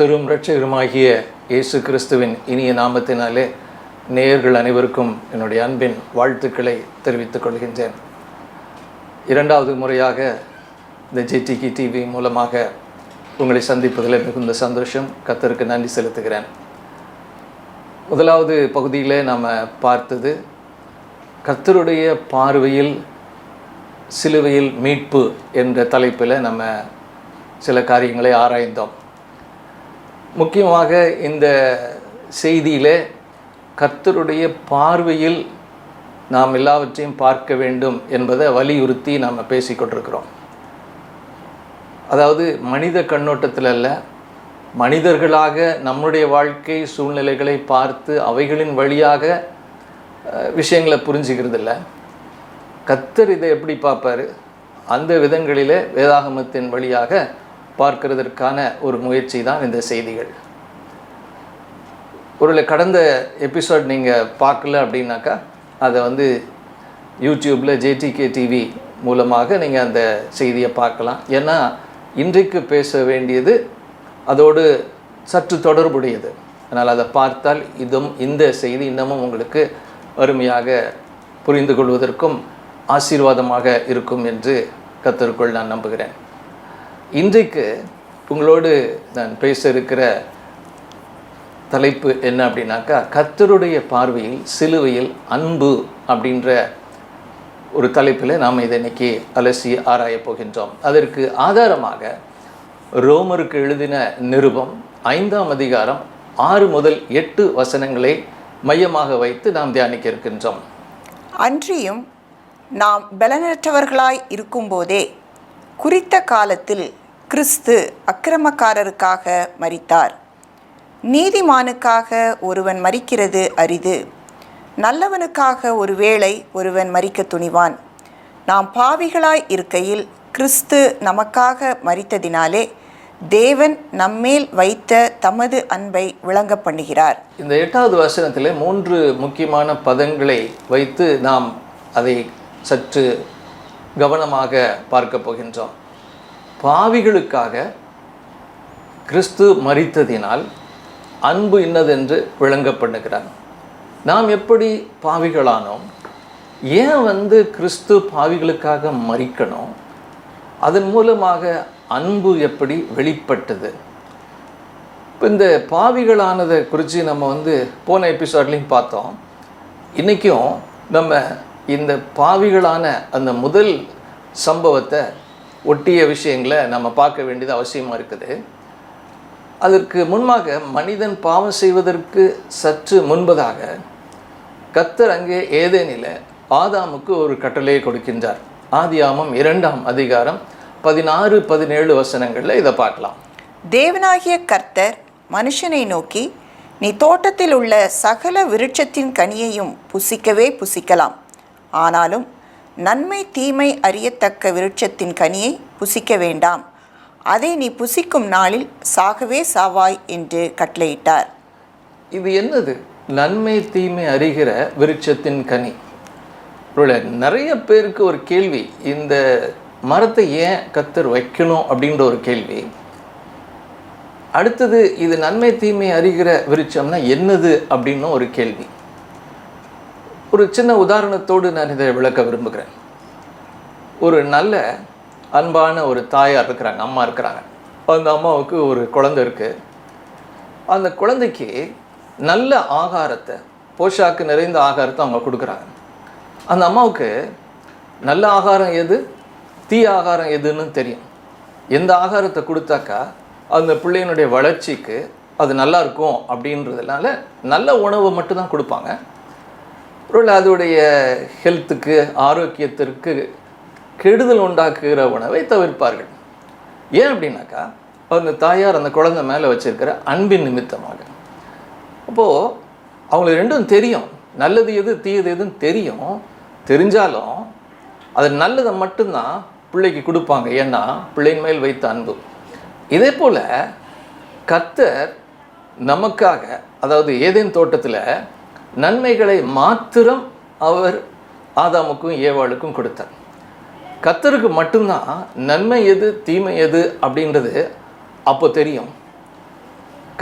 கர்த்தரும் இரட்சகருமாகிய இயேசு கிறிஸ்துவின் இனிய நாமத்தினாலே நேயர்கள் அனைவருக்கும் என்னுடைய அன்பின் வாழ்த்துக்களை தெரிவித்துக் கொள்கின்றேன். இரண்டாவது முறையாக இந்த ஜிடிகி டிவி மூலமாக உங்களை சந்திப்பதில் மிகுந்த சந்தோஷம். கத்தருக்கு நன்றி செலுத்துகிறேன். முதலாவது பகுதியில் நாம் பார்த்தது கத்தருடைய பார்வையில் சிலுவையில் மீட்பு என்ற தலைப்பில் நம்ம சில காரியங்களை ஆராய்ந்தோம். முக்கியமாக இந்த செய்தியில் கர்த்தருடைய பார்வையில் நாம் எல்லாவற்றையும் பார்க்க வேண்டும் என்பதை வலியுறுத்தி நாம் பேசிக்கொண்டிருக்கிறோம் அதாவது மனித கண்ணோட்டத்தில் அல்ல மனிதர்களாக நம்முடைய வாழ்க்கை சூழ்நிலைகளை பார்த்து அவைகளின் வழியாக விஷயங்களை புரிஞ்சுக்கிறது இல்லை கத்தர் இதை எப்படி பார்ப்பாரு? அந்த விதங்களிலே வேதாகமத்தின் வழியாக பார்க்கிறதற்கான ஒரு முயற்சி தான் இந்த செய்திகள். ஒருவேளை கடந்த எபிசோட் நீங்கள் பார்க்கல அப்படின்னாக்கா அதை வந்து யூடியூப்பில் ஜேடிகே டிவி மூலமாக நீங்கள் அந்த செய்தியை பார்க்கலாம். ஏன்னா இன்றைக்கு பேச வேண்டியது அதோடு சற்று தொடர்புடையது. அதனால் அதை பார்த்தால் இதுவும் இந்த செய்தி இன்னமும் உங்களுக்கு அருமையாக புரிந்து கொள்வதற்கும் ஆசீர்வாதமாக இருக்கும் என்று கத்தருக்குள் நான் நம்புகிறேன். இன்றைக்கு உங்களோடு நான் பேச இருக்கிற தலைப்பு என்ன அப்படின்னாக்கா கத்தருடைய பார்வையில் சிலுவையில் அன்பு அப்படின்ற ஒரு தலைப்பில் நாம் இதை இன்னைக்கு அலசி ஆராயப் போகின்றோம். அதற்கு ஆதாரமாக ரோமருக்கு எழுதின நிருபம் ஐந்தாம் அதிகாரம் ஆறு முதல் எட்டு வசனங்களை மையமாக வைத்து நாம் தியானிக்க இருக்கின்றோம். அன்றியும் நாம் பலனற்றவர்களாய் இருக்கும்போதே குறித்த காலத்தில் கிறிஸ்து அக்கிரமக்காரருக்காக மரித்தார். நீதிமானுக்காக ஒருவன் மறிக்கிறது அரிது. நல்லவனுக்காக ஒருவேளை ஒருவன் மறிக்க துணிவான். நாம் பாவிகளாய் இருக்கையில் கிறிஸ்து நமக்காக மரித்ததினாலே தேவன் நம்மேல் வைத்த தமது அன்பை விளங்க பண்ணுகிறார். இந்த எட்டாவது வசனத்தில் மூன்று முக்கியமான பதங்களை வைத்து நாம் அதை சற்று கவனமாக பார்க்க போகின்றோம். பாவிகளுக்காக கிறிஸ்து மரித்ததினால் அன்பு இன்னதென்று விளங்க பண்ணுகிறார் நாம் எப்படி பாவிகளானோம்? ஏன் வந்து கிறிஸ்து பாவிகளுக்காக மறிக்கணும் அதன் மூலமாக அன்பு எப்படி வெளிப்பட்டது? இப்போ இந்த பாவிகளானதை குறித்து நம்ம வந்து போன எபிசோட்லேயும் பார்த்தோம். இன்றைக்கும் நம்ம இந்த பாவிகளான அந்த முதல் சம்பவத்தை ஒட்டிய விஷயங்களை நம்ம பார்க்க வேண்டியது அவசியமாக இருக்குது. அதற்கு முன்பாக மனிதன் பாவம் செய்வதற்கு சற்று முன்பதாக கத்தர் அங்கே ஏதேனில் ஆதாமுக்கு ஒரு கட்டளையை கொடுக்கின்றார். ஆதியாமம் இரண்டாம் அதிகாரம் பதினாறு பதினேழு வசனங்களில் இதை பார்க்கலாம். தேவனாகிய கர்த்தர் மனுஷனை நோக்கி நீ தோட்டத்தில் உள்ள சகல விருட்சத்தின் கனியையும் புசிக்கவே புசிக்கலாம். ஆனாலும் நன்மை தீமை அறியத்தக்க விருட்சத்தின் கனியை புசிக்க வேண்டாம். அதை நீ புசிக்கும் நாளில் சாகவே சாவாய் என்று கட்டளையிட்டார். இது என்னது? நன்மை தீமை அறிகிற விருட்சத்தின் கனி. ஒருவேளை நிறைய பேருக்கு ஒரு கேள்வி இந்த மரத்தை ஏன் கத்தர் வைக்கணும் அப்படின்ற ஒரு கேள்வி. அடுத்தது இது நன்மை தீமை அறிகிற விருட்சம்னா என்னது அப்படின்னு ஒரு கேள்வி. ஒரு சின்ன உதாரணத்தோடு நான் இதை விளக்க விரும்புகிறேன். ஒரு நல்ல அன்பான ஒரு தாயார் இருக்கிறாங்க அம்மா இருக்கிறாங்க. அந்த அம்மாவுக்கு ஒரு குழந்தை இருக்குது அந்த குழந்தைக்கு நல்ல ஆகாரத்தை போஷாக்கு நிறைந்த ஆகாரத்தை அவங்க கொடுக்குறாங்க. அந்த அம்மாவுக்கு நல்ல ஆகாரம் எது? தீ ஆகாரம் எதுன்னு தெரியும். எந்த ஆகாரத்தை கொடுத்தாக்கா அந்த பிள்ளையினுடைய வளர்ச்சிக்கு அது நல்லா இருக்கும் அப்படின்றதுனால நல்ல உணவு மட்டும்தான் கொடுப்பாங்க. ஒருவேளை அதோடைய ஹெல்த்துக்கு ஆரோக்கியத்திற்கு கெடுதல் உண்டாக்குகிற உணவை தவிர்ப்பார்கள். ஏன் அப்படின்னாக்கா அந்த தாயார் அந்த குழந்தை மேலே வச்சுருக்கிற அன்பின் நிமித்தமாக. அப்போது அவங்களுக்கு ரெண்டும் தெரியும். நல்லது எது தீயது எதுன்னு தெரியும். தெரிஞ்சாலும் அது நல்லதை மட்டும்தான் பிள்ளைக்கு கொடுப்பாங்க. ஏன்னா பிள்ளையின் மேல் வைத்த அன்பு. இதே போல் கத்தர் நமக்காக அதாவது ஏதேன் தோட்டத்தில் நன்மைகளை மாத்திரம் அவர் ஆதாமுக்கும் ஏவாளுக்கும் கொடுத்தார். கத்தருக்கு மட்டும்தான் நன்மை எது தீமை எது அப்படின்றது அப்போ தெரியும்.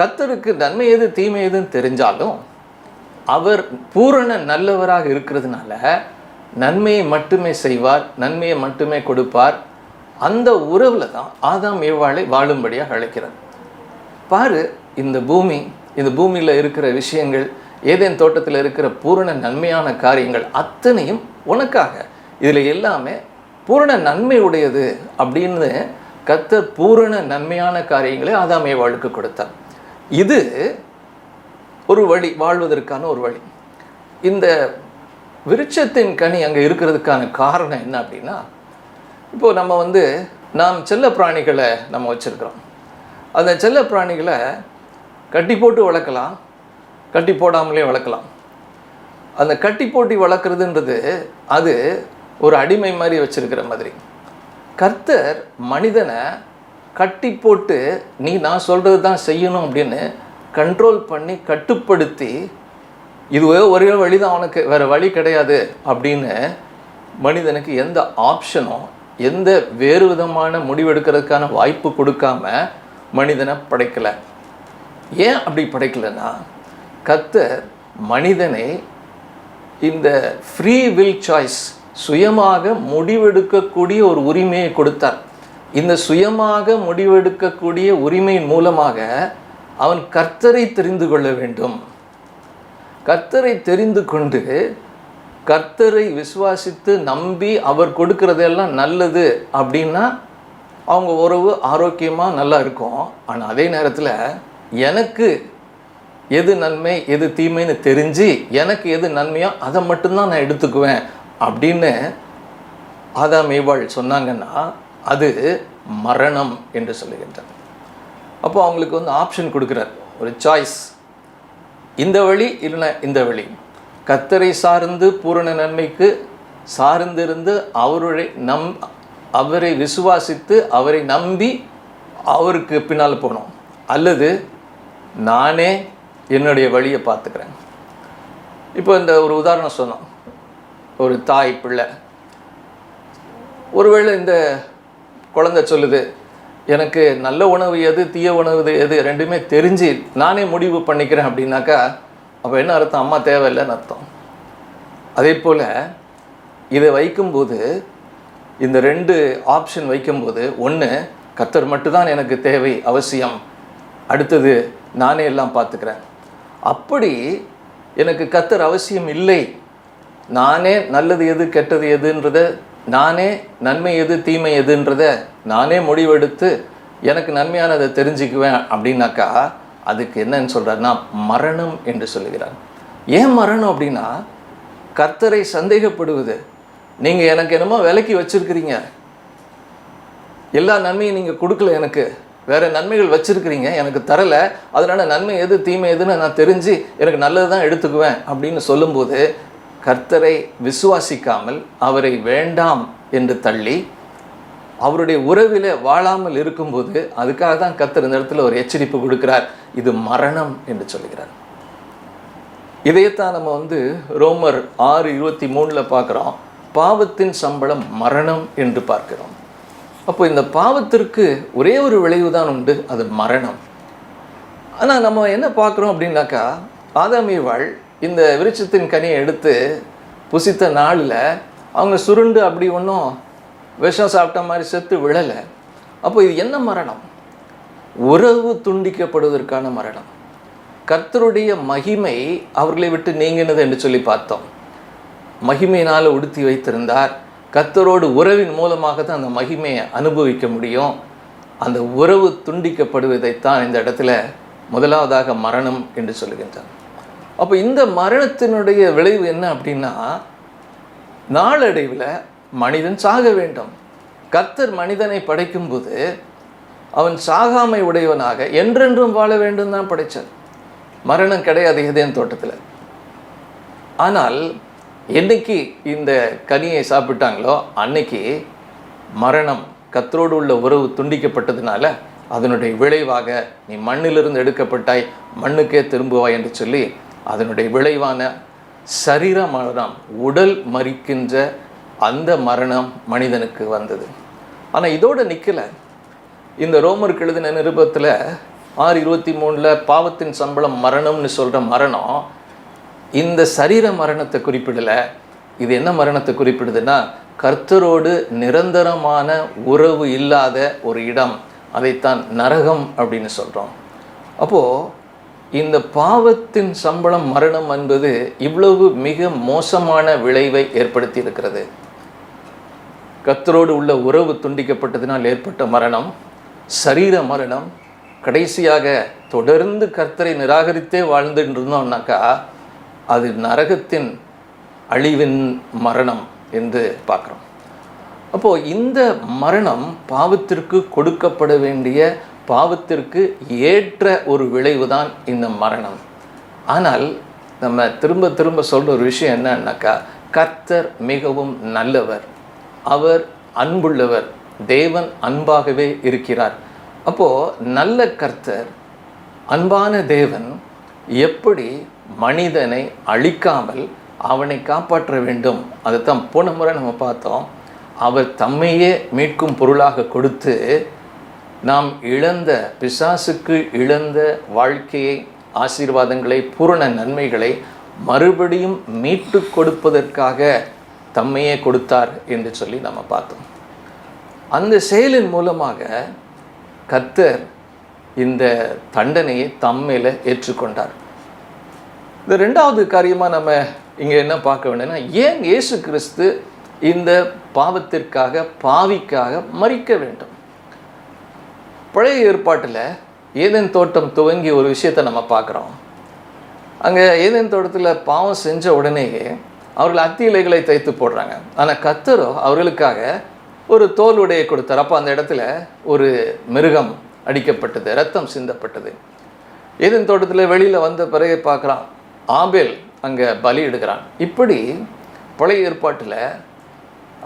கத்தருக்கு நன்மை எது தீமை எதுன்னு தெரிஞ்சாலும் அவர் பூரண நல்லவராக இருக்கிறதுனால நன்மையை மட்டுமே செய்வார் நன்மையை மட்டுமே கொடுப்பார். அந்த உறவில் தான் ஆதாம் ஏவாளை வாழும்படியாக அழைக்கிறார். பாரு இந்த பூமி இந்த பூமியில் இருக்கிற விஷயங்கள் ஏதேன் தோட்டத்தில் இருக்கிற பூரண நன்மையான காரியங்கள் அத்தனையும் உனக்காக. இதில் எல்லாமே பூரண நன்மை உடையது அப்படின்னு கத்தர் பூரண நன்மையான காரியங்களை ஆதாம் வாழ்க்கை கொடுத்தார். இது ஒரு வழி வாழ்வதற்கான ஒரு வழி. இந்த விருட்சத்தின் கனி அங்கே இருக்கிறதுக்கான காரணம் என்ன அப்படின்னா இப்போது நம்ம வந்து நாம் செல்ல பிராணிகளை நம்ம வச்சுருக்கிறோம். அந்த செல்ல பிராணிகளை கட்டி போட்டு வளர்க்கலாம். கட்டி போடாமலே வளர்க்கலாம். அந்த கட்டி போட்டி வளர்க்குறதுன்றது அது ஒரு அடிமை மாதிரி வச்சுருக்கிற மாதிரி. கர்த்தர் மனிதனை கட்டி போட்டு நீ நான் சொல்கிறது தான் செய்யணும் அப்படின்னு கண்ட்ரோல் பண்ணி கட்டுப்படுத்தி இதுவே ஒரே வழி தான் அவனுக்கு வேறு வழி கிடையாது அப்படின்னு மனிதனுக்கு எந்த ஆப்ஷனும் எந்த வேறு விதமான முடிவெடுக்கிறதுக்கான வாய்ப்பு கொடுக்காம மனிதனை படைக்கலை. ஏன் அப்படி படைக்கலைன்னா கத்தர் மனிதனை இந்த ஃப்ரீ வில் சாய்ஸ் சுயமாக முடிவெடுக்கக்கூடிய ஒரு உரிமையை கொடுத்தார். இந்த சுயமாக முடிவெடுக்கக்கூடிய உரிமையின் மூலமாக அவன் கர்த்தரை தெரிந்து கொள்ள வேண்டும். கர்த்தரை தெரிந்து கொண்டு கர்த்தரை விசுவாசித்து நம்பி அவர் கொடுக்கறதெல்லாம் நல்லது அப்படின்னா அவங்க உறவு ஆரோக்கியமாக நல்லா இருக்கும். ஆனால் அதே நேரத்தில் எனக்கு எது நன்மை எது தீமைன்னு தெரிஞ்சு எனக்கு எது நன்மையோ அதை மட்டும்தான் நான் எடுத்துக்குவேன் அப்படின்னு ஆதாம் ஏவாள் சொன்னாங்கன்னா அது மரணம் என்று சொல்லுகின்றார் அப்போ அவங்களுக்கு வந்து ஆப்ஷன் கொடுக்குறார். ஒரு சாய்ஸ் இந்த வழி இல்லைன்னா இந்த வழி. கத்தரை சார்ந்து பூரண நன்மைக்கு சார்ந்திருந்து அவருடைய நம் அவரை விசுவாசித்து அவரை நம்பி அவருக்கு பின்னால் போகணும் அல்லது நானே என்னுடைய வழியை பார்த்துக்கிறேன். இப்போ இந்த ஒரு உதாரணம் சொன்னோம். ஒரு தாய் பிள்ளை. ஒருவேளை இந்த குழந்தை சொல்லுது எனக்கு நல்ல உணவு எது தீய உணவு எது ரெண்டுமே தெரிஞ்சு நானே முடிவு பண்ணிக்கிறேன் அப்படின்னாக்கா அப்போ என்ன அர்த்தம்? அம்மா தேவையில்லைன்னு அர்த்தம். அதே போல் இதை வைக்கும்போது இந்த ரெண்டு ஆப்ஷன் வைக்கும்போது ஒன்று கத்தர் மட்டும்தான் எனக்கு தேவை அவசியம். அடுத்தது நானே எல்லாம் பார்த்துக்கிறேன். அப்படி எனக்கு கத்தர் அவசியம் இல்லை. நானே நல்லது எது கெட்டது எதுன்றத நானே நன்மை எது தீமை எதுன்றத நானே முடிவெடுத்து எனக்கு நன்மையானதை தெரிஞ்சுக்குவேன் அப்படின்னாக்கா அதுக்கு என்னன்னு சொல்கிறாருன்னா மரணம் என்று சொல்லுகிறார். ஏன் மரணம் அப்படின்னா கர்த்தரை சந்தேகப்படுவது. நீங்கள் எனக்கு என்னமோ விலைக்கு வச்சிருக்கிறீங்க. எல்லா நன்மையும் நீங்கள் கொடுக்கல எனக்கு. வேற நன்மைகள் வச்சிருக்கிறீங்க எனக்கு தரல அதனால நன்மை எது தீமை எதுன்னு நான் தெரிஞ்சு எனக்கு நல்லது தான் எடுத்துக்குவேன் அப்படின்னு சொல்லும்போது கர்த்தரை விசுவாசிக்காமல் அவரை வேண்டாம் என்று தள்ளி அவருடைய உறவில் வாழாமல் இருக்கும்போது அதுக்காக தான் கத்தர் இந்த இடத்துல ஒரு எச்சரிப்பு கொடுக்கிறார். இது மரணம் என்று சொல்லுகிறார். இதையத்தான் நம்ம வந்து ரோமர் ஆறு இருபத்தி மூணில் பார்க்குறோம். பாவத்தின் சம்பளம் மரணம் என்று பார்க்கிறோம். அப்போ இந்த பாவத்திற்கு ஒரே ஒரு விளைவு தான் உண்டு அது மரணம். ஆனால் நம்ம என்ன பார்க்குறோம் அப்படின்னாக்கா ஆதாமிவாள் இந்த விருட்சத்தின் கனியை எடுத்து புசித்த நாளில் அவங்க சுருண்டு அப்படி ஒன்றும் விஷம் சாப்பிட்ட மாதிரி செத்து விழலை. அப்போ இது என்ன மரணம்? உறவு துண்டிக்கப்படுவதற்கான மரணம். கர்த்தருடைய மகிமை அவர்களை விட்டு நீங்கினது என்று சொல்லி பார்த்தோம். மகிமையினால் உடுத்தி வைத்திருந்தார். கத்தரோடு உறவின் மூலமாக தான் அந்த மகிமையை அனுபவிக்க முடியும். அந்த உறவு துண்டிக்கப்படுவதைத்தான் இந்த இடத்துல முதலாவதாக மரணம் என்று சொல்கின்றார். அப்போ இந்த மரணத்தினுடைய விளைவு என்ன அப்படின்னா நாளடைவில் மனிதன் சாக வேண்டும். கர்த்தர் மனிதனை படைக்கும்போது அவன் சாகாமை உடையவனாக என்றென்றும் வாழ வேண்டும் தான் படைத்தார் மரணம் கிடையாது இதயம் தோட்டத்தில். ஆனால் என்னைக்கு இந்த கனியை சாப்பிட்டாங்களோ அன்னைக்கு மரணம் கத்தரோடு உள்ள உறவு துண்டிக்கப்பட்டதுனால அதனுடைய விளைவாக நீ மண்ணிலிருந்து எடுக்கப்பட்டாய் மண்ணுக்கே திரும்புவாய் என்று சொல்லி அதனுடைய விளைவான சரீர மரணம் உடல் மறிக்கின்ற அந்த மரணம் மனிதனுக்கு வந்தது. ஆனால் இதோடு நிற்கலை இந்த ரோமருக்கு எழுதின நிருபத்தில் ஆறு இருபத்தி மூணில் பாவத்தின் சம்பளம் மரணம்னு சொல்கிற மரணம் இந்த சரீர மரணத்தை குறிப்பிடலை. இது என்ன மரணத்தை குறிப்பிடுதுன்னா கர்த்தரோடு நிரந்தரமான உறவு இல்லாத ஒரு இடம். அதைத்தான் நரகம் அப்படின்னு சொல்கிறோம் அப்போது இந்த பாவத்தின் சம்பளம் மரணம் என்பது இவ்வளவு மிக மோசமான விளைவை ஏற்படுத்தி இருக்கிறது கர்த்தரோடு உள்ள உறவு துண்டிக்கப்பட்டதினால் ஏற்பட்ட மரணம் சரீர மரணம் கடைசியாக தொடர்ந்து கர்த்தரை நிராகரித்தே வாழ்ந்துட்டு இருந்தோம்னாக்கா அது நரகத்தின் அழிவின் மரணம் என்று பார்க்குறோம். அப்போது இந்த மரணம் பாவத்திற்கு கொடுக்கப்பட வேண்டிய பாவத்திற்கு ஏற்ற ஒரு விளைவு தான் இந்த மரணம். ஆனால் நம்ம திரும்ப திரும்ப சொல்கிற ஒரு விஷயம் என்னன்னாக்கா கர்த்தர் மிகவும் நல்லவர். அவர் அன்புள்ளவர். தேவன் அன்பாகவே இருக்கிறார். அப்போது நல்ல கர்த்தர் அன்பான தேவன் எப்படி மனிதனை அழிக்காமல் அவனை காப்பாற்ற வேண்டும். அதைத்தான் போன முறை நம்ம பார்த்தோம். அவர் தம்மையே மீட்கும் பொருளாக கொடுத்து நாம் இழந்த பிசாசுக்கு இழந்த வாழ்க்கையை ஆசீர்வாதங்களை பூரண நன்மைகளை மறுபடியும் மீட்டு கொடுப்பதற்காக தம்மையே கொடுத்தார் என்று சொல்லி நம்ம பார்த்தோம். அந்த செயலின் மூலமாக கத்தர் இந்த தண்டனையை தம்மையில் ஏற்றுக்கொண்டார். இந்த ரெண்டாவது காரியமாக நம்ம இங்கே என்ன பார்க்க வேண்டும்னா ஏன் இயேசு கிறிஸ்து இந்த பாவத்திற்காக பாவிக்காக மறிக்க வேண்டும்? பழைய ஏற்பாட்டில் ஏதேன் தோட்டம் துவங்கி ஒரு விஷயத்தை நம்ம பார்க்குறோம். அங்கே ஏதேன் தோட்டத்தில் பாவம் செஞ்ச உடனேயே அவர்கள் அத்தி இலைகளை தைத்து போடுறாங்க. ஆனால் கத்தரோ அவர்களுக்காக ஒரு தோல் உடையை கொடுத்தார். அப்போ அந்த இடத்துல ஒரு மிருகம் அடிக்கப்பட்டது ரத்தம் சிந்தப்பட்டது. ஏதேன் தோட்டத்தில் வெளியில் வந்த பிறகு பார்க்குறான் ஆபேல் அங்கே பலி எடுக்கிறான். இப்படி பழைய ஏற்பாட்டில்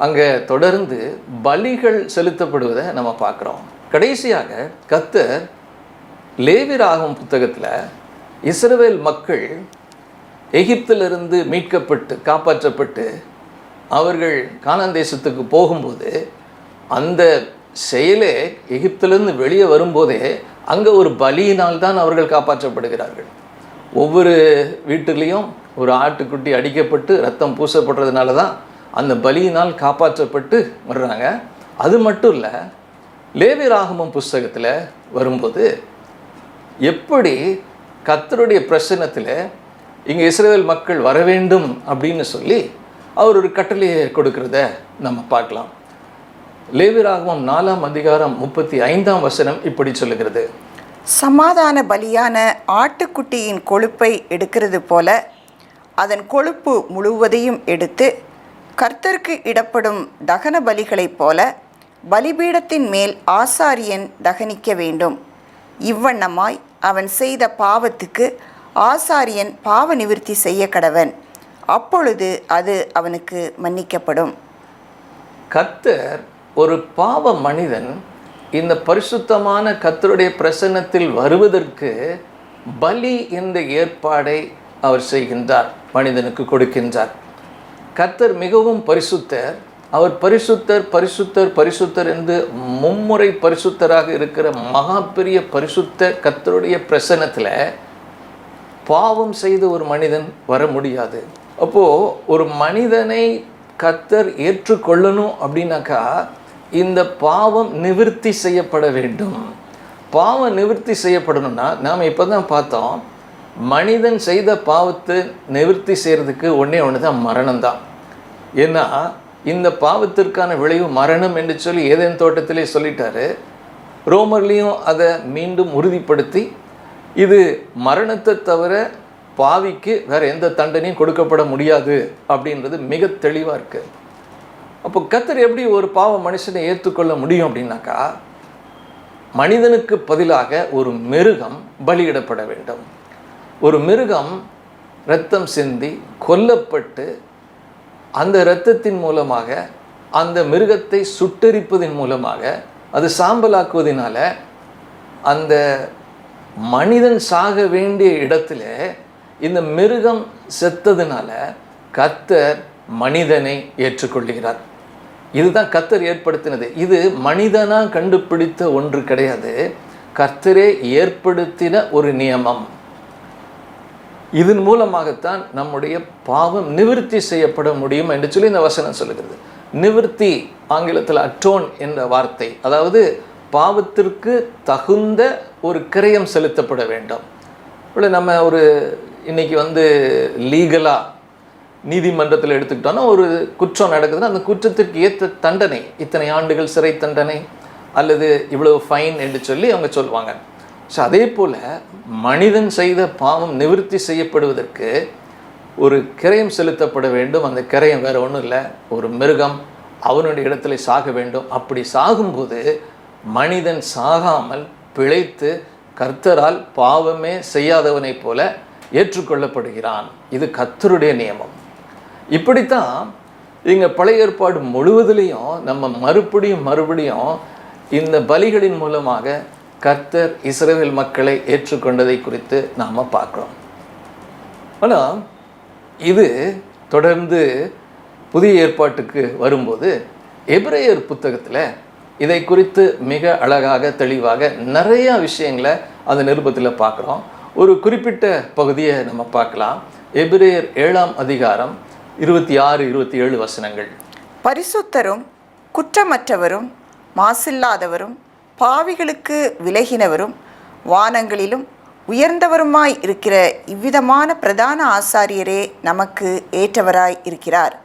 அங்கே தொடர்ந்து பலிகள் செலுத்தப்படுவதை நம்ம பார்க்குறோம். கடைசியாக கத்தர் லேவிராகும் புத்தகத்தில் இஸ்ரவேல் மக்கள் எகிப்திலிருந்து மீட்கப்பட்டு காப்பாற்றப்பட்டு அவர்கள் கானாந்தேசத்துக்கு போகும்போது அந்த செயலே எகிப்திலிருந்து வெளியே வரும்போதே அங்கே ஒரு பலியினால் தான் அவர்கள் காப்பாற்றப்படுகிறார்கள். ஒவ்வொரு வீட்டுலேயும் ஒரு ஆட்டுக்குட்டி அடிக்கப்பட்டு ரத்தம் பூசப்படுறதுனால தான் அந்த பலியினால் காப்பாற்றப்பட்டு வர்றாங்க. அது மட்டும் இல்லை லேவி ராகமம் புஸ்தகத்தில் வரும்போது எப்படி கத்தருடைய பிரசனத்தில் இங்கே இஸ்ரேல் மக்கள் வர வேண்டும் அப்படின்னு சொல்லி அவர் ஒரு கட்டளையை கொடுக்கறத நம்ம பார்க்கலாம். லேவிராகமம் நாலாம் அதிகாரம் முப்பத்தி ஐந்தாம் வசனம் இப்படி சொல்லுகிறது. சமாதான பலியான ஆட்டுக்குட்டியின் கொழுப்பை எடுக்கிறது போல அதன் கொழுப்பு முழுவதையும் எடுத்து கர்த்தருக்கு இடப்படும் தகன பலிகளைப் போல பலிபீடத்தின் மேல் ஆசாரியன் தகனிக்க வேண்டும். இவ்வண்ணமாய் அவன் செய்த பாவத்துக்கு ஆசாரியன் பாவ நிவிற்த்தி செய்ய கடவன். அப்பொழுது அது அவனுக்கு மன்னிக்கப்படும். கர்த்தர் ஒரு பாவ மனிதன் இந்த பரிசுத்தமான கத்தருடைய பிரசன்னத்தில் வருவதற்கு பலி என்ற ஏற்பாடை அவர் செய்கின்றார் மனிதனுக்கு கொடுக்கின்றார். கத்தர் மிகவும் பரிசுத்தர். அவர் பரிசுத்தர் பரிசுத்தர் பரிசுத்தர் என்று மும்முறை பரிசுத்தராக இருக்கிற மகா பெரிய பரிசுத்த கத்தருடைய பிரசன்னத்தில் பாவம் செய்த ஒரு மனிதன் வர முடியாது. அப்போது ஒரு மனிதனை கத்தர் ஏற்றுக்கொள்ளணும் அப்படின்னாக்கா இந்த பாவம் நிவிர்த்தி செய்யப்பட வேண்டும். பாவம் நிவிர்த்தி செய்யப்படணும்னா நாம் இப்போ தான் பார்த்தோம் மனிதன் செய்த பாவத்தை நிவிர்த்தி செய்கிறதுக்கு ஒன்றே ஒன்று தான் மரணம் தான் ஏன்னா இந்த பாவத்திற்கான விளைவு மரணம் என்று சொல்லி ஏதேன் தோட்டத்திலே சொல்லிட்டாரு. ரோமர்லேயும் அதை மீண்டும் உறுதிப்படுத்தி இது மரணத்தை தவிர பாவிக்கு வேற எந்த தண்டனையும் கொடுக்கப்பட முடியாது அப்படின்றது மிக தெளிவாக இருக்குது அப்போ கத்தர் எப்படி ஒரு பாவ மனுஷனை ஏற்றுக்கொள்ள முடியும் அப்படின்னாக்கா மனிதனுக்கு பதிலாக ஒரு மிருகம் பலியிடப்பட வேண்டும். ஒரு மிருகம் இரத்தம் சிந்தி கொல்லப்பட்டு அந்த இரத்தத்தின் மூலமாக அந்த மிருகத்தை சுட்டெரிப்பதன் மூலமாக அது சாம்பலாக்குவதனால அந்த மனிதன் சாக வேண்டிய இடத்துல இந்த மிருகம் செத்ததுனால கத்தர் மனிதனை ஏற்றுக்கொள்கிறார். இதுதான் கத்தர் ஏற்படுத்தினது. இது மனிதனாக கண்டுபிடித்த ஒன்று கிடையாது. கர்த்தரே ஏற்படுத்தின ஒரு நியமம். இதன் மூலமாகத்தான் நம்முடைய பாவம் நிவிருத்தி செய்யப்பட முடியும் என்று சொல்லி இந்த வசனம் சொல்லுகிறது. நிவிருத்தி ஆங்கிலத்தில் அட்டோன் என்ற வார்த்தை. அதாவது பாவத்திற்கு தகுந்த ஒரு கிரயம் செலுத்தப்பட வேண்டும். இல்லை நம்ம ஒரு இன்றைக்கி வந்து லீகலாக நீதிமன்றத்தில் எடுத்துக்கிட்டோன்னா ஒரு குற்றம் நடக்குதுன்னா அந்த குற்றத்திற்கு ஏற்ற தண்டனை இத்தனை ஆண்டுகள் சிறை தண்டனை அல்லது இவ்வளவு ஃபைன் என்று சொல்லி அவங்க சொல்லுவாங்க. ஸோ அதே போல் மனிதன் செய்த பாவம் நிவிர்த்தி செய்யப்படுவதற்கு ஒரு கிரயம் செலுத்தப்பட வேண்டும். அந்த கிரயம் வேறு ஒன்றும் இல்லை. ஒரு மிருகம் அவனுடைய இடத்துல சாக வேண்டும். அப்படி சாகும்போது மனிதன் சாகாமல் பிழைத்து கர்த்தரால் பாவமே செய்யாதவனைப் போல ஏற்றுக்கொள்ளப்படுகிறான். இது கர்த்தருடைய நியமம். இப்படித்தான் இங்கே பழைய ஏற்பாடு முழுவதிலையும் நம்ம மறுபடியும் மறுபடியும் இந்த பலிகளின் மூலமாக கர்த்தர் இஸ்ரேல் மக்களை ஏற்றுக்கொண்டதை குறித்து நாம் பார்க்குறோம். ஆனால் இது தொடர்ந்து புதிய ஏற்பாட்டுக்கு வரும்போது எபிரேயர் புத்தகத்தில் இதை குறித்து மிக அழகாக தெளிவாக நிறையா விஷயங்களை அந்த நிருபத்தில் பார்க்குறோம். ஒரு குறிப்பிட்ட பகுதியை நம்ம பார்க்கலாம். எபிரேயர் ஏழாம் அதிகாரம் இருபத்தி ஆறு இருபத்தி ஏழு வசனங்கள். பரிசுத்தரும் குற்றமற்றவரும் மாசில்லாதவரும் பாவிகளுக்கு விலகினவரும் வானங்களிலும் உயர்ந்தவருமாய் இருக்கிற இவ்விதமான பிரதான ஆசாரியரே நமக்கு ஏற்றவராய் இருக்கிறார்.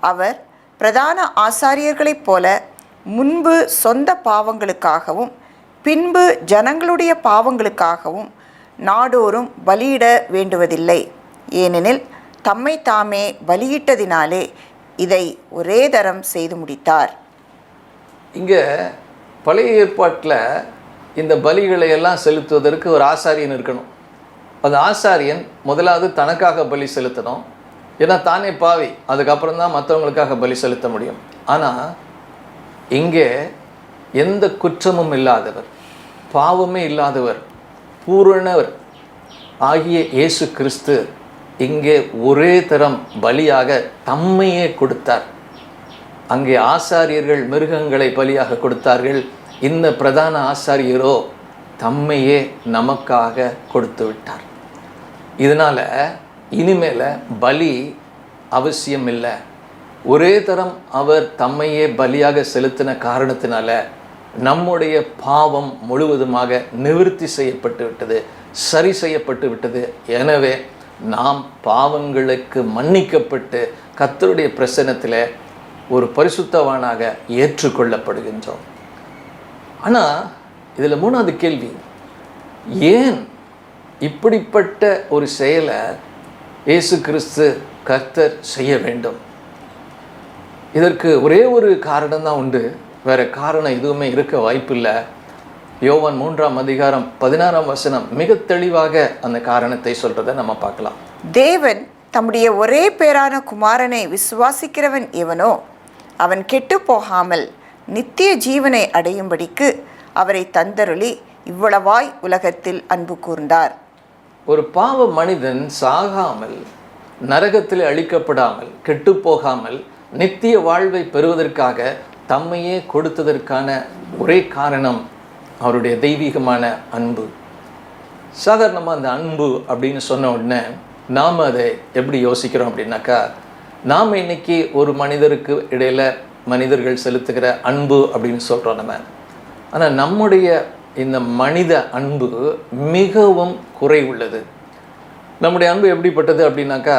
அவர் பிரதான ஆசாரியர்களைப் போல முன்பு சொந்த பாவங்களுக்காகவும் பின்பு ஜனங்களுடைய பாவங்களுக்காகவும் நாடோறும் பலியிட வேண்டுவதில்லை. ஏனெனில் தம்மை தாமே பலியிட்டதினாலே இதை ஒரே தரம் செய்து முடித்தார். இங்கே பழைய ஏற்பாட்டில் இந்த பலிகளை எல்லாம் செலுத்துவதற்கு ஒரு ஆசாரியன் இருக்கணும். அந்த ஆசாரியன் முதலாவது தனக்காக பலி செலுத்தணும். ஏன்னா தானே பாவி அதுக்கப்புறம் தான் மற்றவங்களுக்காக பலி செலுத்த முடியும். ஆனால் இங்கே எந்த குற்றமும் இல்லாதவர் பாவமே இல்லாதவர் பூரணவர் ஆகிய இயேசு கிறிஸ்து இங்கே ஒரே தரம் பலியாக தம்மையே கொடுத்தார். அங்கே ஆசாரியர்கள் மிருகங்களை பலியாக கொடுத்தார்கள். இந்த பிரதான ஆசாரியரோ தம்மையே நமக்காக கொடுத்து விட்டார். இதனால் இனிமேல் பலி அவசியம் இல்லை. ஒரே தரம் அவர் தம்மையே பலியாக செலுத்தின காரணத்தினால நம்முடைய பாவம் முழுவதுமாக நிவிருத்தி செய்யப்பட்டு விட்டது சரி செய்யப்பட்டு விட்டது. எனவே நாம் பாவங்களுக்கு மன்னிக்கப்பட்டு கர்த்தருடைய பிரசனத்தில் ஒரு பரிசுத்தவானாக ஏற்றுக்கொள்ளப்படுகின்றோம். ஆனால் இதில் மூணாவது கேள்வி ஏன் இப்படிப்பட்ட ஒரு செயலை இயேசு கிறிஸ்து கர்த்தர் செய்ய வேண்டும்? இதற்கு ஒரே ஒரு காரணம் தான் உண்டு. வேற காரணம் எதுவுமே இருக்க வாய்ப்பில்லை. யோவான் மூன்றாம் அதிகாரம் பதினாறாம் வசனம் மிக தெளிவாக அந்த காரணத்தை சொல்றதை நம்ம பார்க்கலாம். தேவன் தம்முடைய ஒரே பேரான குமாரனை விசுவாசிக்கிறவன் எவனோ அவன் கெட்டு போகாமல் நித்திய ஜீவனை அடையும்படிக்கு அவரை தந்தருளி இவ்வளவாய் உலகத்தில் அன்பு கூர்ந்தார். ஒரு பாவ மனிதன் சாகாமல் நரகத்தில் அழிக்கப்படாமல் கெட்டுப்போகாமல் நித்திய வாழ்வை பெறுவதற்காக தம்மையே கொடுத்ததற்கான ஒரே காரணம் அவருடைய தெய்வீகமான அன்பு. சாதாரணமாக அந்த அன்பு அப்படின்னு சொன்ன உடனே நாம் அதை எப்படி யோசிக்கிறோம் அப்படின்னாக்கா நாம் இன்னைக்கு ஒரு மனிதருக்கு இடையில மனிதர்கள் செலுத்துகிற அன்பு அப்படின்னு சொல்கிறோம் நம்ம. ஆனால் நம்முடைய இந்த மனித அன்பு மிகவும் குறைவுள்ளது. நம்முடைய அன்பு எப்படிப்பட்டது அப்படின்னாக்கா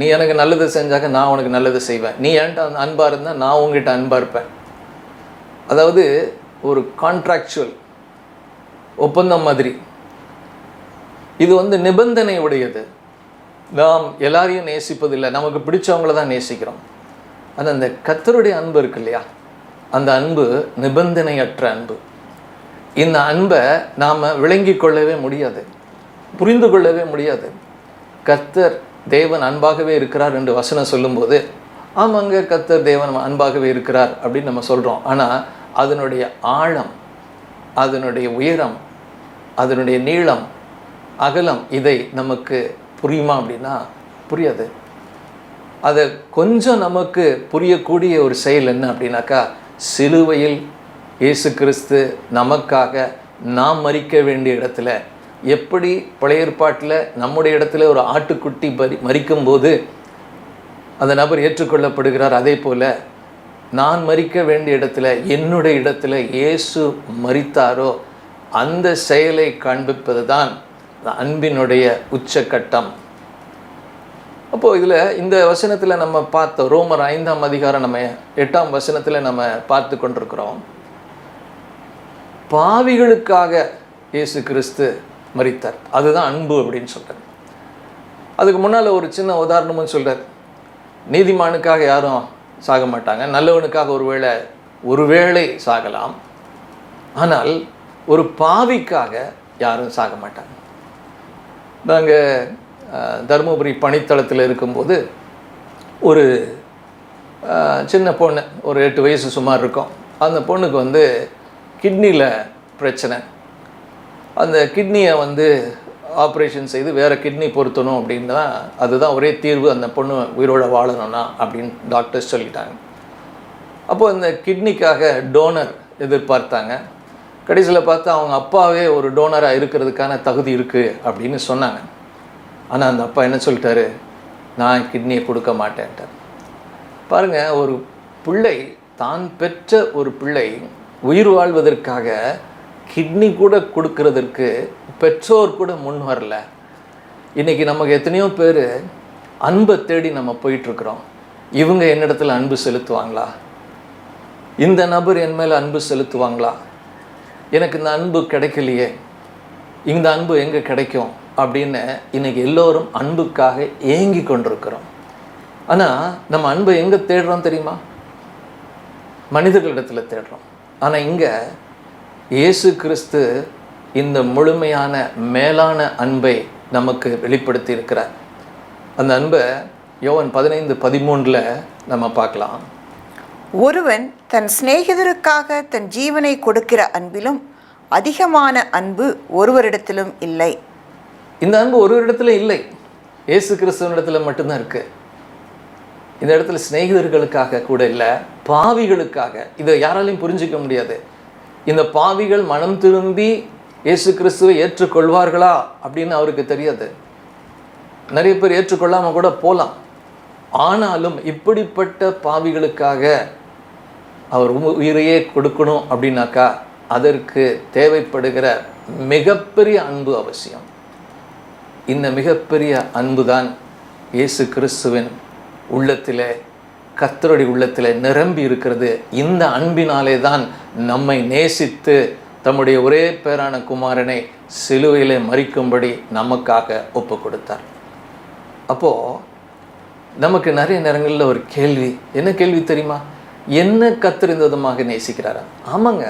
நீ எனக்கு நல்லது செஞ்சாக்க நான் உனக்கு நல்லது செய்வேன். நீ என்கிட்ட அன்பாக இருந்தால் நான் உங்ககிட்ட அன்பாக இருப்பேன். அதாவது ஒரு கான்ட்ராக்சுவல் ஒப்பந்தம் மாதிரி. இது வந்து நிபந்தனை உடையது நாம் எல்லாரையும் நேசிப்பதில்லை. நமக்கு பிடிச்சவங்கள தான் நேசிக்கிறோம். ஆனால் அந்த கத்தருடைய அன்பு இருக்கு இல்லையா? அந்த அன்பு நிபந்தனையற்ற அன்பு. இந்த அன்பை நாம் விளங்கி கொள்ளவே முடியாது. புரிந்து கொள்ளவே முடியாது. கர்த்தர் தேவன் அன்பாகவே இருக்கிறார் என்று வசனம் சொல்லும்போது ஆமாங்க கர்த்தர் தேவன் அன்பாகவே இருக்கிறார் அப்படின்னு நம்ம சொல்கிறோம் ஆனால் அதனுடைய ஆழம் அதனுடைய உயரம் அதனுடைய நீளம் அகலம் இதை நமக்கு புரியுமா அப்படின்னா புரியாது. அதை கொஞ்சம் நமக்கு புரியக்கூடிய ஒரு செயல் என்ன அப்படின்னாக்கா சிலுவையில் இயேசு கிறிஸ்து நமக்காக நாம் மறிக்க வேண்டிய இடத்துல எப்படி பழைய ஏற்பாட்டில் நம்முடைய இடத்துல ஒரு ஆட்டுக்குட்டி பறி மறிக்கும்போது அந்த நபர் ஏற்றுக்கொள்ளப்படுகிறார் அதே போல் நான் மறிக்க வேண்டிய இடத்துல என்னுடைய இடத்துல இயேசு மறித்தாரோ அந்த செயலை காண்பிப்பது தான் அன்பினுடைய உச்சக்கட்டம் அப்போது இதில் இந்த வசனத்தில் நம்ம பார்த்த ரோமர் ஐந்தாம் அதிகாரம் நம்ம எட்டாம் வசனத்தில் நம்ம பார்த்து கொண்டிருக்கிறோம். பாவிகளுக்காக இயேசு கிறிஸ்து மறித்தார் அதுதான் அன்பு அப்படின்னு சொல்கிறார் அதுக்கு முன்னால் ஒரு சின்ன உதாரணமும் சொல்கிறார் நீதிமானுக்காக யாரும் சாக மாட்டாங்க. நல்லவனுக்காக ஒருவேளை ஒருவேளை சாகலாம். ஆனால் ஒரு பாவிக்காக யாரும் சாக மாட்டாங்க. நாங்கள் தருமபுரி பணித்தளத்தில் இருக்கும்போது ஒரு சின்ன பொண்ணு ஒரு எட்டு வயசு சுமார் இருக்கும். அந்த பொண்ணுக்கு வந்து கிட்னியில் பிரச்சனை. அந்த கிட்னியை வந்து ஆப்ரேஷன் செய்து வேறு கிட்னி பொருத்தணும் அப்படின்னா அதுதான் ஒரே தீர்வு. அந்த பொண்ணு உயிரோட வாழணும்னா அப்படின்னு டாக்டர்ஸ் சொல்லிட்டாங்க. அப்போது இந்த கிட்னிக்காக டோனர் எதிர்பார்த்தாங்க. கடைசியில் பார்த்தா அவங்க அப்பாவே ஒரு டோனராக இருக்கிறதுக்கான தகுதி இருக்குது அப்படின்னு சொன்னாங்க. ஆனால் அந்த அப்பா என்ன சொல்லிட்டாரு? நான் கிட்னியை கொடுக்க மாட்டேன்ட்டார். பாருங்க ஒரு பிள்ளை தான் பெற்ற ஒரு பிள்ளை உயிர் வாழ்வதற்காக கிட்னி கூட கொடுக்கறதற்கு பெற்றோர் கூட முன் வரல. இன்னைக்கு நமக்கு எத்தனையோ பேர் அன்பை தேடி நம்ம போயிட்டுருக்குறோம். இவங்க என்னிடத்துல அன்பு செலுத்துவாங்களா? இந்த நபர் என் மேலே அன்பு செலுத்துவாங்களா? எனக்கு இந்த அன்பு கிடைக்கலையே. இந்த அன்பு எங்கே கிடைக்கும்? அப்படின்னு இன்னைக்கு எல்லோரும் அன்புக்காக ஏங்கி கொண்டிருக்கிறோம். ஆனால் நம்ம அன்பை எங்கே தேடுறோம் தெரியுமா? மனிதர்களிடத்தில் தேடுறோம். ஆனால் இங்கே இயேசு கிறிஸ்து இந்த முழுமையான மேலான அன்பை நமக்கு வெளிப்படுத்தி இருக்கிறார் அந்த அன்பை யோவன் பதினைந்து பதிமூன்றில் நம்ம பார்க்கலாம். ஒருவன் தன் சிநேகிதருக்காக தன் ஜீவனை கொடுக்கிற அன்பிலும் அதிகமான அன்பு ஒருவரிடத்திலும் இல்லை. இந்த அன்பு ஒரு இடத்துல இல்லை. இயேசு கிறிஸ்துவனிடத்துல மட்டும்தான் இருக்கு. இந்த இடத்துல சிநேகிதர்களுக்காக கூட இல்லை பாவிகளுக்காக. இதை யாராலையும் புரிஞ்சிக்க முடியாது. இந்த பாவிகள் மனம் திரும்பி இயேசு கிறிஸ்துவை ஏற்றுக்கொள்வார்களா அப்படின்னு அவருக்கு தெரியாது. நிறைய பேர் ஏற்றுக்கொள்ளாமல் கூட போகலாம் ஆனாலும் இப்படிப்பட்ட பாவிகளுக்காக அவர் உயிரையே கொடுக்கணும் அப்படின்னாக்கா அதற்கு தேவைப்படுகிற மிகப்பெரிய அன்பு அவசியம். இந்த மிகப்பெரிய அன்பு தான் இயேசு கிறிஸ்துவின் உள்ளத்திலே கர்த்தருடைய உள்ளத்தில் நிரம்பி இருக்கிறது. இந்த அன்பினாலே தான் நம்மை நேசித்து தம்முடைய ஒரே பேரான குமாரனை சிலுவையிலே மறிக்கும்படி நமக்காக ஒப்பு கொடுத்தார் அப்போது நமக்கு நிறைய நேரங்களில் ஒரு கேள்வி. என்ன கேள்வி தெரியுமா? என்ன கத்தர் இந்த விதமாக நேசிக்கிறாரா? ஆமாங்க.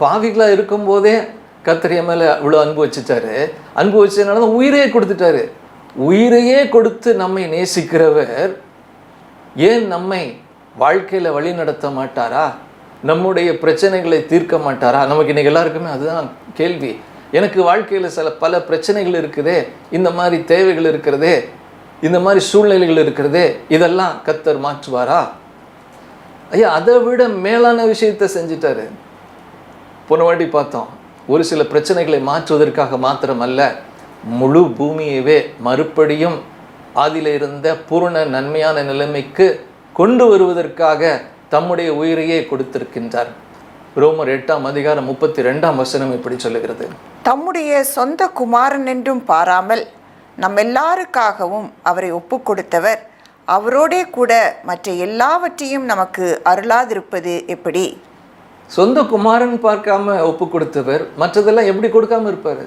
பாவிகளாக இருக்கும்போதே கத்திரிய மேலே இவ்வளோ அன்பு வச்சுட்டாரு. அன்பு வச்சதுனால தான் உயிரையே கொடுத்துட்டாரு. உயிரையே கொடுத்து நம்மை நேசிக்கிறவர் ஏன் நம்மை வாழ்க்கையில் வழி நடத்த மாட்டாரா? நம்முடைய பிரச்சனைகளை தீர்க்க மாட்டாரா? நமக்கு இன்னைக்கு எல்லாருக்குமே அதுதான் கேள்வி. எனக்கு வாழ்க்கையில் சில பல பிரச்சனைகள் இருக்குதே இந்த மாதிரி தேவைகள் இருக்கிறதே இந்த மாதிரி சூழ்நிலைகள் இருக்கிறதே இதெல்லாம் கத்தர் மாற்றுவாரா? ஐயா அதை விட மேலான விஷயத்தை செஞ்சிட்டாரு. போன வாட்டி பார்த்தோம் ஒரு சில பிரச்சனைகளை மாற்றுவதற்காக மாத்திரமல்ல முழு பூமியவே மறுபடியும் ஆதியில இருந்த பூரண நன்மையான நிலைமைக்கு கொண்டு வருவதற்காக தம்முடைய உயிரையே கொடுத்திருக்கின்றார். ரோமர் எட்டாம் அதிகாரம் முப்பத்தி ரெண்டாம் வசனம் இப்படி சொல்லுகிறது. தம்முடைய சொந்த குமாரன் என்றும் பாராமல் நம் எல்லாருக்காகவும் அவரை ஒப்பு கொடுத்தவர் அவரோடே கூட மற்ற எல்லாவற்றையும் நமக்கு அருளாதிருப்பது எப்படி? சொந்த குமாரன் பார்க்காம ஒப்பு கொடுத்தவர் மற்றதெல்லாம் எப்படி கொடுக்காம இருப்பாரு?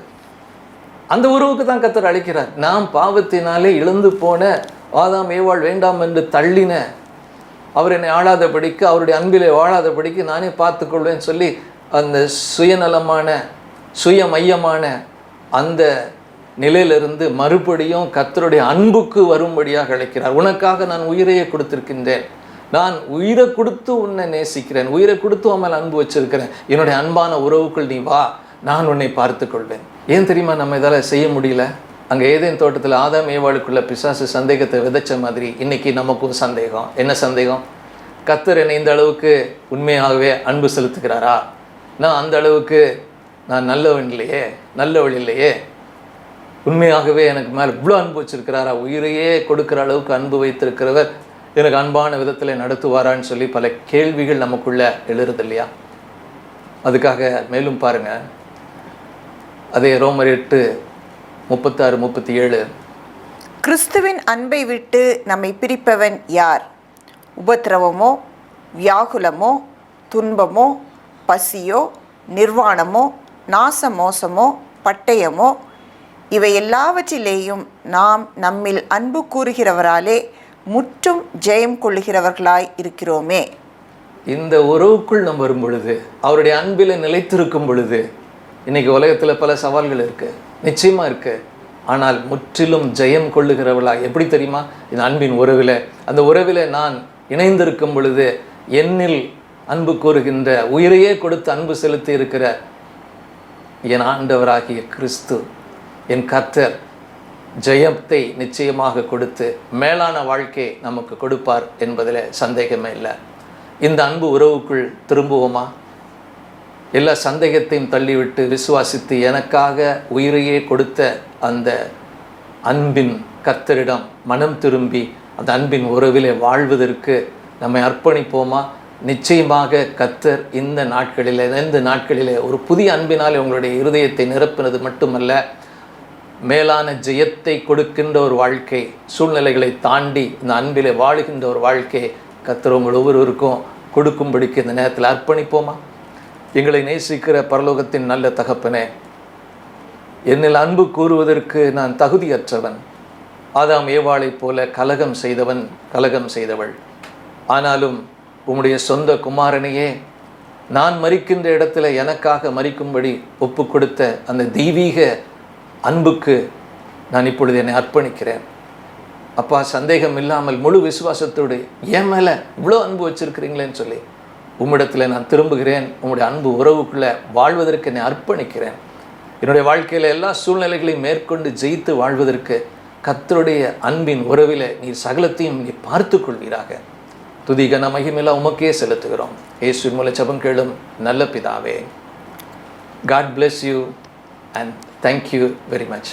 அந்த உறவுக்கு தான் கத்தர் அழைக்கிறார். நாம் பாவத்தினாலே இழந்து போன ஆதாம் ஏவாள் வேண்டாம் என்று தள்ளின அவர் என்னை ஆளாதபடிக்கு அவருடைய அன்பிலே வாழாதபடிக்கு நானே பார்த்துக்கொள்வேன்னு சொல்லி அந்த சுயநலமான சுயமையமான அந்த நிலையிலிருந்து மறுபடியும் கத்தருடைய அன்புக்கு வரும்படியாக அழைக்கிறார். உனக்காக நான் உயிரையே கொடுத்திருக்கின்றேன். நான் உயிரை கொடுத்து உன்னை நேசிக்கிறேன். உயிரை கொடுத்து உன் அன்பு வச்சிருக்கிறேன். என்னுடைய அன்பான உறவுக்குள் நீ வா. நான் உன்னை பார்த்து கொள்வேன் ஏன் தெரியுமா நம்ம இதால் செய்ய முடியல? அங்கே ஏதேன் தோட்டத்தில் ஆதாம் ஏவாளுக்குள்ள பிசாசு சந்தேகத்தை விதைச்ச மாதிரி இன்னைக்கு நமக்கும் சந்தேகம். என்ன சந்தேகம்? கத்தர் என்னை இந்த அளவுக்கு உண்மையாகவே அன்பு செலுத்துகிறாரா? நான் அந்த அளவுக்கு நான் நல்லவன் இல்லையே? நல்லவள் இல்லையே? உண்மையாகவே எனக்கு மேலே இவ்வளோ அன்பு வச்சிருக்கிறாரா? உயிரையே கொடுக்குற அளவுக்கு அன்பு வைத்திருக்கிறவர் எனக்கு அன்பான விதத்தில் நடத்துவாரான்னு சொல்லி பல கேள்விகள் நமக்குள்ளே எழுறது இல்லையா அதுக்காக மேலும் பாருங்கள் அதே ரோமர் எட்டு முப்பத்தாறு முப்பத்தி ஏழு கிறிஸ்துவின் அன்பை விட்டு நம்மை பிரிப்பவன் யார்? உபத்திரவமோ வியாகுலமோ துன்பமோ பசியோ நிர்வாணமோ நாசமோசமோ பட்டயமோ இவை எல்லாவற்றிலேயும் நாம் நம்மில் அன்பு கூறுகிறவராலே முற்றும் ஜெயம் கொள்ளுகிறவர்களாய் இருக்கிறோமே. இந்த உறவுக்குள் நம்ம வரும் பொழுது அவருடைய அன்பில் நிலைத்திருக்கும் பொழுது இன்னைக்கு உலகத்தில் பல சவால்கள் இருக்குது நிச்சயமாக இருக்குது ஆனால் முற்றிலும் ஜெயம் கொள்ளுகிறவளா எப்படி தெரியுமா? இந்த அன்பின் உறவில். அந்த உறவில் நான் இணைந்திருக்கும் பொழுது என்னில் அன்பு கூறுகின்ற உயிரையே கொடுத்து அன்பு செலுத்தி இருக்கிற என் ஆண்டவராகிய கிறிஸ்து என் கர்த்தர் ஜெயத்தை நிச்சயமாக கொடுத்து மேலான வாழ்க்கை நமக்கு கொடுப்பார் என்பதில் சந்தேகமே இல்லை. இந்த அன்பு உறவுக்குள் திரும்புவோமா? எல்லா சந்தேகத்தையும் தள்ளிவிட்டு விசுவாசித்து எனக்காக உயிரையே கொடுத்த அந்த அன்பின் கத்தரிடம் மனம் திரும்பி அந்த அன்பின் உறவிலே வாழ்வதற்கு நம்மை அர்ப்பணிப்போமா? நிச்சயமாக கத்தர் இந்த நாட்களில் இந்த நாட்களிலே ஒரு புதிய அன்பினால் உங்களுடைய இருதயத்தை நிரப்பினது மட்டுமல்ல மேலான ஜெயத்தை கொடுக்கின்ற ஒரு வாழ்க்கை சூழ்நிலைகளை தாண்டி இந்த அன்பிலே வாழுகின்ற ஒரு வாழ்க்கை கத்தர் உங்கள் ஒவ்வொருவருக்கும் கொடுக்கும்படிக்கு இந்த நேரத்தில் அர்ப்பணிப்போமா? எங்களை நேசிக்கிற பரலோகத்தின் நல்ல தகப்பனே என்னில் அன்பு கூறுவதற்கு நான் தகுதியற்றவன். ஆதாம் ஏவாளைப் போல கலகம் செய்தவன் கலகம் செய்தவள். ஆனாலும் உம்முடைய சொந்த குமாரனையே நான் மறிக்கின்ற இடத்துல எனக்காக மறிக்கும்படி ஒப்பு கொடுத்த அந்த தெய்வீக அன்புக்கு நான் இப்பொழுது என்னை அர்ப்பணிக்கிறேன். அப்பா சந்தேகம் இல்லாமல் முழு விசுவாசத்தோடு ஏன் மேலே இவ்வளோ அன்பு வச்சிருக்கிறீங்களேன்னு சொல்லி உம்மிடத்தில் நான் திரும்புகிறேன் உம்முடைய அன்பு உறவுக்குள்ளே வாழ்வதற்கு என்னை அர்ப்பணிக்கிறேன். என்னுடைய வாழ்க்கையில் எல்லா சூழ்நிலைகளையும் மேற்கொண்டு ஜெயித்து வாழ்வதற்கு கத்தருடைய அன்பின் உறவில் நீர் சகலத்தையும் நீ பார்த்து கொள்வீராக. துதிகன மகிமெல்லாம் உமக்கே செலுத்துகிறோம். ஏசு மூல ஜபம் கேளும் நல்ல பிதாவே. God bless you and thank you very much